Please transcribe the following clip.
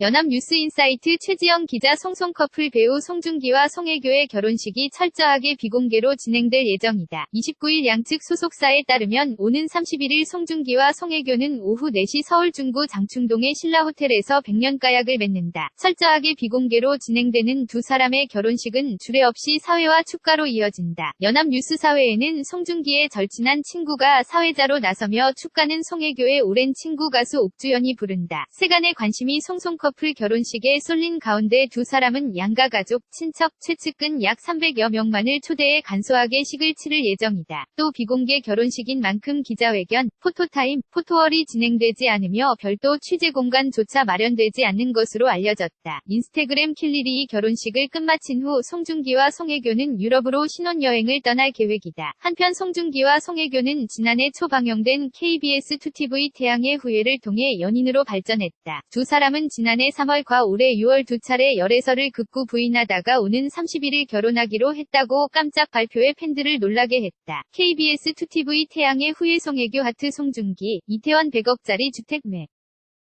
연합뉴스인사이트 최지영 기자 송송 커플 배우 송중기와 송혜교의 결혼식이 철저하게 비공개로 진행될 예정이다. 29일 양측 소속사에 따르면 오는 31일 송중기와 송혜교는 오후 4시 서울 중구 장충동의 신라호텔에서 백년가약을 맺는다. 철저하게 비공개로 진행되는 두 사람의 결혼식은 주례 없이 사회와 축가로 이어진다. 연합뉴스 사회에는 송중기의 절친한 친구가 사회자로 나서며 축가는 송혜교의 오랜 친구 가수 옥주연이 부른다. 세간의 관심이 송송 커플 결혼식에 쏠린 가운데 두 사람은 양가 가족, 친척, 최측근 약 300여 명만을 초대해 간소하게 식을 치를 예정이다. 또 비공개 결혼식인 만큼 기자회견, 포토타임, 포토월이 진행되지 않으며 별도 취재 공간조차 마련되지 않는 것으로 알려졌다. 인스타그램 킬리리 이 결혼식을 끝마친 후 송중기와 송혜교는 유럽으로 신혼여행을 떠날 계획이다. 한편 송중기와 송혜교는 지난해 초 방영된 KBS2TV 태양의 후예를 통해 연인으로 발전했다. 두 사람은 지난 해 3월과 올해 6월 두 차례 열애설을 극구 부인하다가 오는 31일 결혼하기로 했다고 깜짝 발표에 팬들을 놀라게 했다. KBS2TV 태양의 후예 송혜교 하트 송중기, 이태원 100억짜리 주택 매